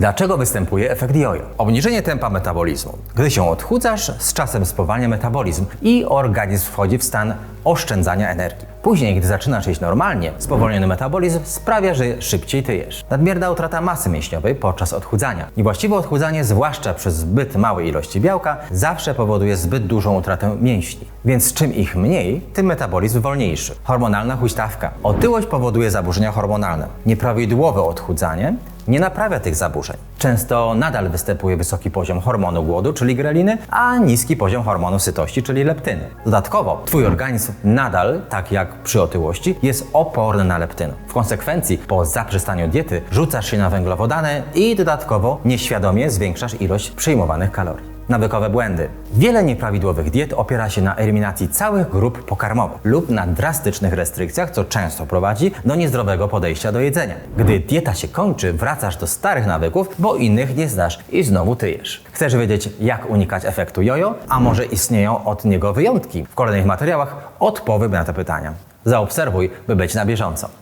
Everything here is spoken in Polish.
Dlaczego występuje efekt jojo? Obniżenie tempa metabolizmu. Gdy się odchudzasz, z czasem spowalnia metabolizm i organizm wchodzi w stan oszczędzania energii. Później, gdy zaczynasz jeść normalnie, spowolniony metabolizm sprawia, że szybciej tyjesz. Nadmierna utrata masy mięśniowej podczas odchudzania. Niewłaściwe odchudzanie, zwłaszcza przez zbyt małe ilości białka, zawsze powoduje zbyt dużą utratę mięśni. Więc czym ich mniej, tym metabolizm wolniejszy. Hormonalna huśtawka. Otyłość powoduje zaburzenia hormonalne. Nieprawidłowe odchudzanie nie naprawia tych zaburzeń. Często nadal występuje wysoki poziom hormonu głodu, czyli greliny, a niski poziom hormonu sytości, czyli leptyny. Dodatkowo, Twój organizm nadal, tak jak przy otyłości, jest oporny na leptynę. W konsekwencji, po zaprzestaniu diety, rzucasz się na węglowodany i dodatkowo nieświadomie zwiększasz ilość przyjmowanych kalorii. Nawykowe błędy. Wiele nieprawidłowych diet opiera się na eliminacji całych grup pokarmowych lub na drastycznych restrykcjach, co często prowadzi do niezdrowego podejścia do jedzenia. Gdy dieta się kończy, wracasz do starych nawyków, bo innych nie znasz i znowu tyjesz. Chcesz wiedzieć, jak unikać efektu jojo? A może istnieją od niego wyjątki? W kolejnych materiałach odpowiem na te pytania. Zaobserwuj, by być na bieżąco.